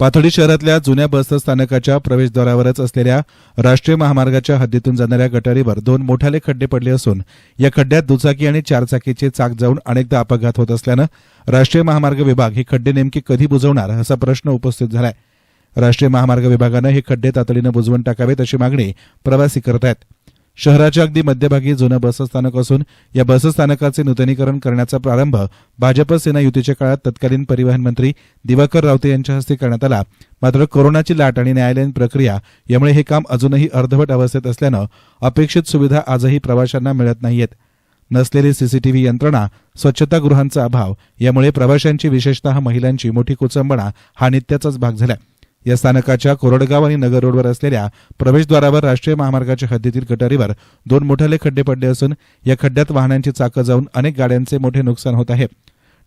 पाथर्डी शहरातल्या जुन्या बस स्थानकाच्या प्रवेशद्वारावरच असलेल्या राष्ट्रीय महामार्गाच्या हद्दीतून जाणाऱ्या गटारीवर दोन मोठाले खड्डे पडले असून या खड्ड्यात दुचाकी आणि चारचाकीचे चाक जाऊन अनेकदा अपघात होत असल्यानं राष्ट्रीय महामार्ग विभाग हे खड्डे नेमके कधी बुजवणार असा प्रश्न उपस्थित झालाय. राष्ट्रीय महामार्ग विभागानं हे खड्डे तातडीनं बुजवून टाकावेत अशी मागणी प्रवासी करत आहेत शहराच्या अगदी मध्यभागी जुनं बसस्थानक असून या बसस्थानकाचे नूतनीकरण करण्याचा प्रारंभ भाजप सेना युतीच्या काळात तत्कालीन परिवहन मंत्री दिवाकर रावते यांच्या हस्ते करण्यात आला. मात्र कोरोनाची लाट आणि न्यायालयीन प्रक्रिया यामुळे हे काम अजूनही अर्धवट अवस्थेत असल्यानं अपेक्षित सुविधा आजही प्रवाशांना मिळत नाहीयेत. नसलेली सीसीटीव्ही यंत्रणा स्वच्छतागृहांचा अभाव यामुळे प्रवाशांची विशेषतः महिलांची मोठी कुचंबणा हा नित्याचाच भाग झाला या स्थानकाच्या कोरडगाव आणि नगर रोडवर असलेल्या प्रवेशद्वारावर राष्ट्रीय महामार्गाच्या हद्दीतील गटारीवर दोन मोठाले खड्डे पडले असून या खड्ड्यात वाहनांची चाकं जाऊन अनेक गाड्यांचे मोठे नुकसान होत आहे.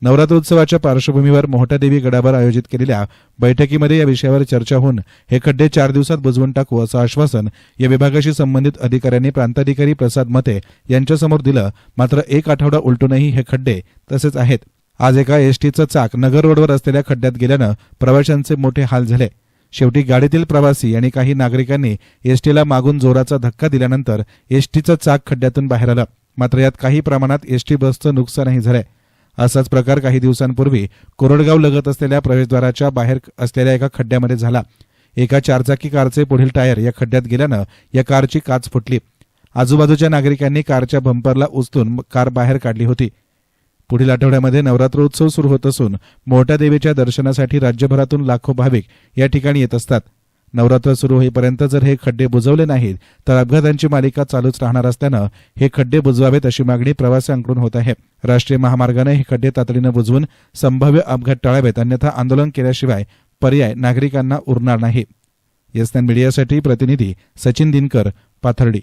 नवरात्रोत्सवाच्या पार्श्वभूमीवर मोहटादेवी गडावर आयोजित केलेल्या बैठकीमध्ये या विषयावर चर्चा होऊन हे खड्डे चार दिवसात बुजवून टाकू असं आश्वासन या विभागाशी संबंधित अधिकाऱ्यांनी प्रांताधिकारी प्रसाद मते यांच्यासमोर दिलं. मात्र एक आठवडा उलटूनही हे खड्डे तसेच आहेत. आज एका एसटीचं चाक नगर रोडवर असलेल्या खड्ड्यात गेल्यानं प्रवाशांचे मोठे हाल झाले. शेवटी गाडीतील प्रवासी आणि काही नागरिकांनी एसटीला मागून जोराचा धक्का दिल्यानंतर एसटीचं चाक खड्ड्यातून बाहेर आलं. मात्र यात काही प्रमाणात एसटी बसचं नुकसानही झालंय. असाच प्रकार काही दिवसांपूर्वी कोरडगाव लगत असलेल्या प्रवेशद्वाराच्या बाहेर असलेल्या एका खड्ड्यामध्ये झाला. एका चारचाकी कारचे पुढील टायर या खड्ड्यात गेल्यानं या कारची काच फुटली. आजूबाजूच्या नागरिकांनी कारच्या बंपरला उचलून कार बाहेर काढली होती. पुढील आठवड्यामध्ये नवरात्रोत्सव सुरू होत असून मोठ्या देवीच्या दर्शनासाठी राज्यभरातून लाखो भाविक या ठिकाणी येत असतात. नवरात्र सुरू होईपर्यंत जर हे खड्डे बुजवले नाहीत तर अपघातांची मालिका चालूच राहणार असल्यानं हे खड्डे बुजवावेत अशी मागणी प्रवाशांकडून होत आहे. राष्ट्रीय महामार्गाने हे खड्डे तातडीनं बुजवून संभाव्य अपघात टाळावेत अन्यथा आंदोलन केल्याशिवाय पर्याय नागरिकांना उरणार नाही. एस मीडियासाठी प्रतिनिधी सचिन दिनकर पाथर्डी.